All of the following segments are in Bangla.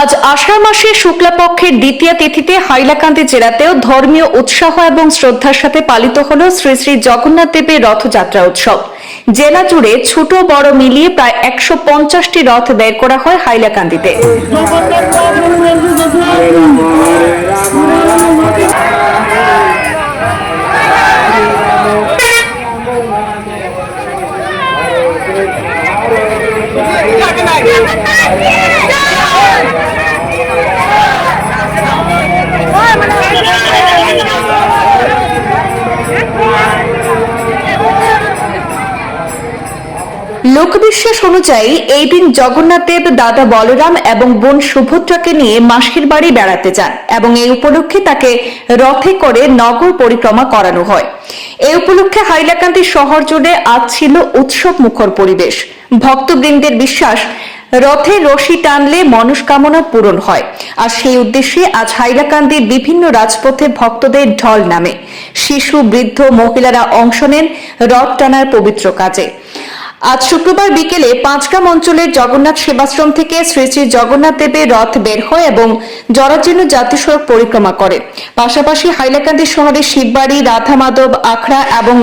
আজ আষাঢ় মাসে শুক্লাপক্ষের দ্বিতীয় তিথিতে হাইলাকান্দি জেলাতেও ধর্মীয় উৎসাহ এবং শ্রদ্ধার সাথে পালিত হল শ্রী শ্রী জগন্নাথ দেবের রথযাত্রা উৎসব। জেলা জুড়ে ছোট বড় মিলিয়ে প্রায় একশো পঞ্চাশটি রথ বের করা হয় হাইলাকান্দিতে। লোকবিশ্বাস অনুযায়ী এই দিন জগন্নাথ দেব, দাদা বলরাম এবং বোন সুভদ্রাকে নিয়ে মাসির বাড়ি বেড়াতে যান এবং এই উপলক্ষে তাকে রথে করে নগর পরিক্রমা করানো হয়। এই উপলক্ষে হাইলাকান্দি শহর জুড়ে আজ ছিল উৎসব মুখর পরিবেশ। ভক্তবৃন্দের বিশ্বাস, রথে রশি টানলে মনস্কামনা পূরণ হয়। আর সেই উদ্দেশ্যে আজ হাইলাকান্দির বিভিন্ন রাজপথে ভক্তদের ঢল নামে। শিশু, বৃদ্ধ, মহিলারা অংশ নেন রথ টানার পবিত্র কাজে। আজ শুক্রবার বিকেলে পাঁচগ্রাম অঞ্চলের জগন্নাথ সেবাশ্রম থেকে শ্রী শ্রী জগন্নাথ দেবের রথ বের হয় এবং জরাজীর্ণ জাতীয় সড়ক পরিক্রমা করে। পাশাপাশি হাইলাকান্দি শহরের শিববাড়ি রাধা মাধব আখড়া এবং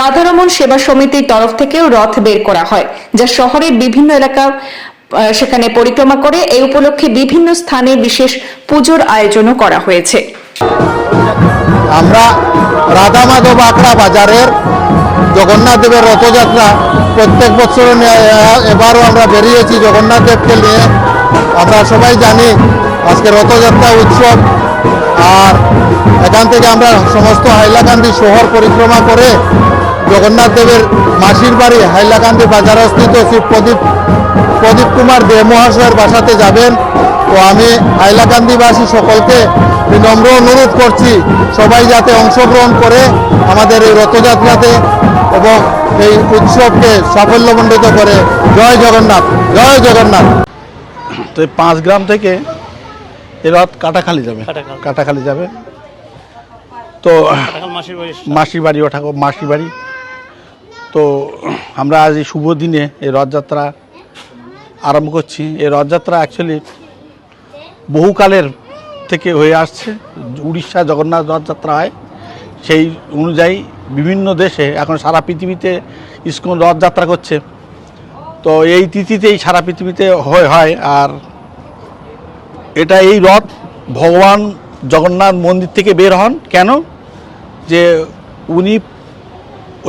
রাধারমন সেবা সমিতির তরফ থেকেও রথ বের করা হয়, যা শহরের বিভিন্ন এলাকা সেখানে পরিক্রমা করে। এই উপলক্ষে বিভিন্ন স্থানে বিশেষ পুজোর আয়োজনও করা হয়েছে। আমরা রাধা মাধব আখড়া বাজারের জগন্নাথ দেবের রথযাত্রা প্রত্যেক বছর এবারও আমরা বেরিয়েছি জগন্নাথ দেবকে নিয়ে। আমরা সবাই জানি আজকে রথযাত্রা উৎসব। আর এখান থেকে আমরা সমস্ত হাইলাকান্দি শহর পরিক্রমা করে জগন্নাথ দেবের মাসির বাড়ি হাইলাকান্দি বাজারস্থিত শ্রী প্রদীপ প্রদীপ কুমার দে মহাশয়ের বাসাতে যাবেন। তো আমি হাইলাকান্দিবাসী সকলকে বিনম্র অনুরোধ করছি সবাই যাতে অংশগ্রহণ করে আমাদের এই রথযাত্রাতে এবং এই উৎসবকে সাফল্যমণ্ডিত করে জয় জগন্নাথ জয় জগন্নাথ। তো এই পাঁচ গ্রাম থেকে এ রথ কাটাখালি যাবে কাটাখালি। যাবে। তো মাসির বাড়ি বাড়ি ওঠা মাসির বাড়ি। তো আমরা আজ এই শুভ দিনে এই রথযাত্রা আরম্ভ করছি। এই রথযাত্রা অ্যাকচুয়ালি বহুকালের থেকে হয়ে আসছে। উড়িষ্যা জগন্নাথ রথযাত্রা হয় সেই অনুযায়ী বিভিন্ন দেশে এখন সারা পৃথিবীতে ইস্কন রথযাত্রা করছে। তো এই তিথিতেই সারা পৃথিবীতে হয় হয়, আর এটা এই রথ ভগবান জগন্নাথ মন্দির থেকে বের হন। কেন? যে উনি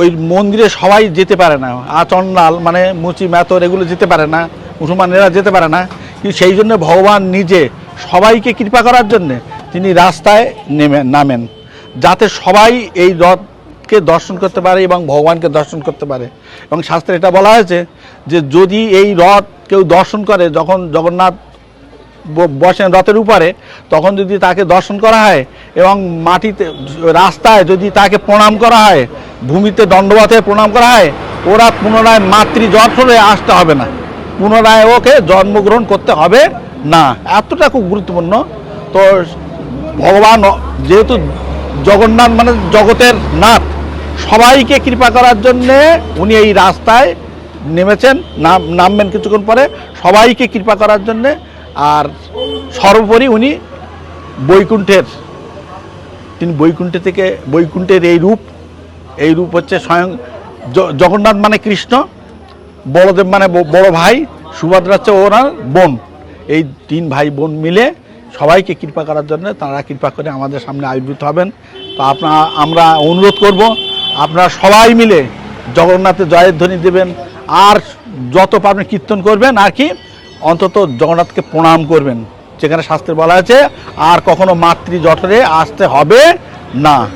ওই মন্দিরে সবাই যেতে পারে না। আচন্ডাল মানে মুচি ম্যাতর এগুলো যেতে পারে না, মুসলমানেরা যেতে পারে না। কিন্তু সেই জন্য ভগবান নিজে সবাইকে কৃপা করার জন্যে তিনি রাস্তায় নেমে নামেন। যাতে সবাই এই রথকে দর্শন করতে পারে এবং ভগবানকে দর্শন করতে পারে। এবং শাস্ত্রে এটা বলা হয়েছে যে যদি এই রথ কেউ দর্শন করে, যখন জগন্নাথ বসেন রথের উপরে, তখন যদি তাকে দর্শন করা হয় এবং মাটিতে, রাস্তায় যদি তাকে প্রণাম করা হয়, ভূমিতে দণ্ডবতে প্রণাম করা হয়, ওরা পুনরায় মাতৃ জঠরে আসতে হবে না। পুনরায় ওকে জন্মগ্রহণ করতে হবে না। এতটা খুব গুরুত্বপূর্ণ। তো ভগবান যেহেতু জগন্নাথ মানে জগতের নাথ। সবাইকে কৃপা করার জন্যে উনি এই রাস্তায় নেমেছেন, নাম নামবেন কিছুক্ষণ পরে। সবাইকে কৃপা করার জন্যে আর সর্বোপরি উনি বৈকুণ্ঠের, তিনি বৈকুণ্ঠ থেকে, বৈকুণ্ঠের এই রূপ এই রূপ হচ্ছে স্বয়ং জগন্নাথ মানে কৃষ্ণ, বড়দেব মানে বড় ভাই, সুভদ্রা হচ্ছে ওনার বোন। এই তিন ভাই বোন মিলে সবাইকে কৃপা করার জন্য তারা কৃপা করে আমাদের সামনে আবির্ভূত হবেন। তো আপনার, আমরা অনুরোধ করব, আপনারা সবাই মিলে জগন্নাথের জয়ের ধ্বনি দেবেন। আর যত পারবেন কীর্তন করবেন, আর কি, অন্তত জগন্নাথকে প্রণাম করবেন। যেখানে শাস্ত্রে বলা আছে আর কখনো মাতৃ জঠরে আসতে হবে না।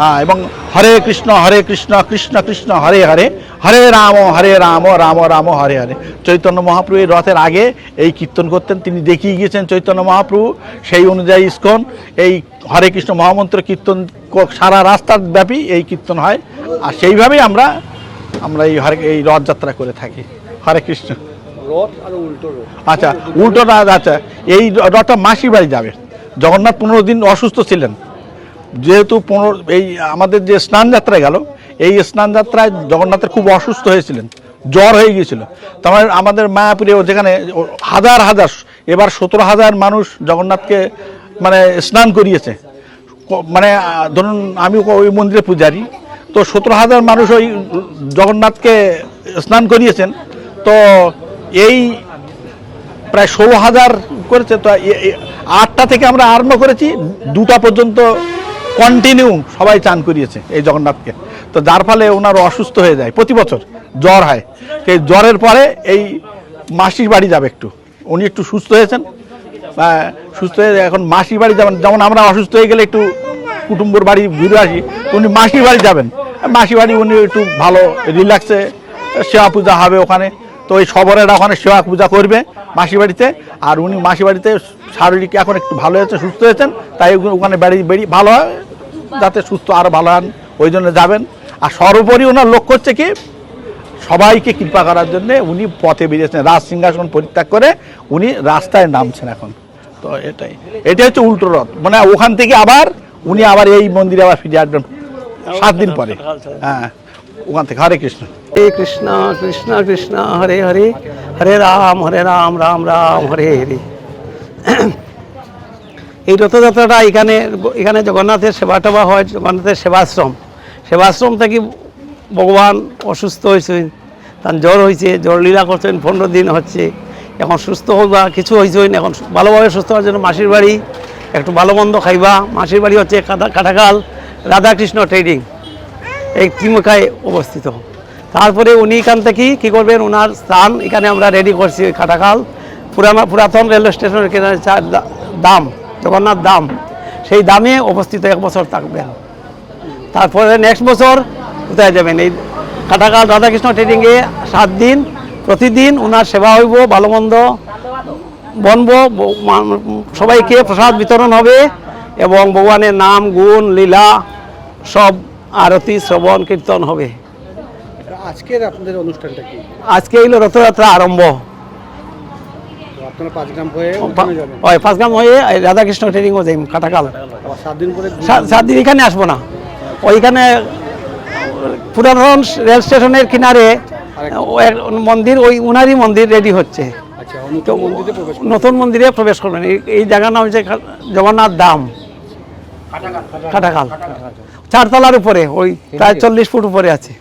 হ্যাঁ এবং হরে কৃষ্ণ হরে কৃষ্ণ কৃষ্ণ কৃষ্ণ হরে হরে হরে রাম হরে রাম রাম রাম হরে হরে। চৈতন্য মহাপ্রভু এই রথের আগে এই কীর্তন করতেন তিনি দেখিয়ে গিয়েছেন চৈতন্য মহাপ্রভু সেই অনুযায়ী ইস্কন এই হরে কৃষ্ণ মহামন্ত্র কীর্তন সারা রাস্তার ব্যাপী এই কীর্তন হয়। আর সেইভাবেই আমরা আমরা এই হরে এই রথযাত্রা করে থাকি। হরে কৃষ্ণ। আর উল্টো রথ। আচ্ছা আচ্ছা এই রথটা মাসির বাড়ি যাবে। জগন্নাথ পনেরো দিন অসুস্থ ছিলেন। যেহেতু পনেরো এই আমাদের যে স্নান যাত্রায় গেল, এই স্নান যাত্রায় জগন্নাথের খুব অসুস্থ হয়েছিলেন, জ্বর হয়ে গিয়েছিল। তার মানে আমাদের মায়াপুরে যেখানে হাজার হাজার, এবার সতেরো হাজার মানুষ জগন্নাথকে মানে স্নান করিয়েছে। মানে ধরুন আমি ওই মন্দিরে পূজারি, তো সতেরো হাজার মানুষ ওই জগন্নাথকে স্নান করিয়েছেন, তো এই প্রায় ষোলো হাজার করেছে, তো আটটা থেকে আমরা আরম্ভ করেছি, দুটা পর্যন্ত কন্টিনিউ সবাই চান করিয়েছে এই জগন্নাথকে। তো যার ফলে ওনার অসুস্থ হয়ে যায় প্রতি বছর, জ্বর হয়। এই জ্বরের পরে এই মাসির বাড়ি যাবে একটু। উনি একটু সুস্থ হয়েছেন। সুস্থ হয়ে এখন মাসির বাড়ি যাবেন। যেমন আমরা অসুস্থ হয়ে গেলে একটু কুটুম্বর বাড়ি ঘুরে আসি উনি মাসির বাড়ি যাবেন। মাসির বাড়ি উনি একটু ভালো রিল্যাক্সে সেবা পূজা হবে ওখানে। তো ওই সবরেরা ওখানে সেবা পূজা করবে মাসি বাড়িতে। আর উনি মাসি বাড়িতে শারীরিক এখন একটু ভালো হয়েছে, সুস্থ হয়েছেন। তাই ওখানে- বেড়ি বেড়ি ভালো হয়। যাতে সুস্থ আরও ভালো হন, ওই জন্য যাবেন। আর সর্বোপরি ওনার লক্ষ্য হচ্ছে কি, সবাইকে কৃপা করার জন্য উনি পথে বেরিয়েছেন, রাজ সিংহাসন পরিত্যাগ করে উনি রাস্তায় নামছেন এখন। তো এটাই। এটা হচ্ছে উল্টো রথ। মানে ওখান থেকে আবার উনি আবার এই মন্দিরে আবার ফিরে আসবেন সাত দিন পরে। হ্যাঁ ওখান থেকে। হরে কৃষ্ণ। হরে কৃষ্ণ কৃষ্ণ কৃষ্ণ, হরে হরে। হরে রাম হরে রাম রাম রাম, হরে হরে। এই রথযাত্রাটা এখানে এখানে জগন্নাথের সেবা টেবা হয়, জগন্নাথের সেবাশ্রম। সেবাশ্রম থেকে ভগবান অসুস্থ হয়েছেন, তার জ্বর হয়েছে, জ্বর লীলা করছেন, পনেরো দিন হচ্ছে। এখন সুস্থ হইবা কিছু হয়েছেন, এখন ভালোভাবে সুস্থ হওয়ার জন্য মাসির বাড়ি, একটু ভালো মন্দ খাইবা। মাসির বাড়ি হচ্ছে কাটা- কাটাকাল রাধাকৃষ্ণ ট্রেডিং। এই ত্রিমুখায় অবস্থিত। তারপরে উনি এখান থেকে কী করবেন ওনার স্থান এখানে আমরা রেডি করছি, ওই কাটাখাল পুরানা, পুরাতন রেলওয়ে স্টেশনের দাম। জগন্নাথ দাম সেই দামে অবস্থিত এক বছর থাকবেন তারপরে নেক্সট বছর কোথায় যাবেন? এই কাটাকাল রাধাকৃষ্ণ ট্রেডিংয়ে সাত দিন প্রতিদিন ওনার সেবা হইব ভালো মন্দ বনব সবাইকে প্রসাদ বিতরণ হবে এবং ভগবানের নাম গুণ লীলা সব আরতি শ্রবণ কীর্তন হবে। আজকের আপনাদের অনুষ্ঠানটা কি? আজকে হইল রথযাত্রা আরম্ভ। আপনারা পাঁচ গ্রাম হয়ে ওই হয়ে রাধাকৃষ্ণ ট্রেনিংও যাই কাটাকাল সাত দিন সাত দিন এখানে আসব না। ওইখানে পুরাতন রেল স্টেশনের কিনারে মন্দির ওই উনারই মন্দির রেডি হচ্ছে। আচ্ছা নতুন মন্দিরে প্রবেশ করবেন। এই- জায়গার নাম হচ্ছে জগন্নাথ ধাম। কাটাকাল চারতলার উপরে ওই প্রায় চল্লিশ ফুট উপরে আছে।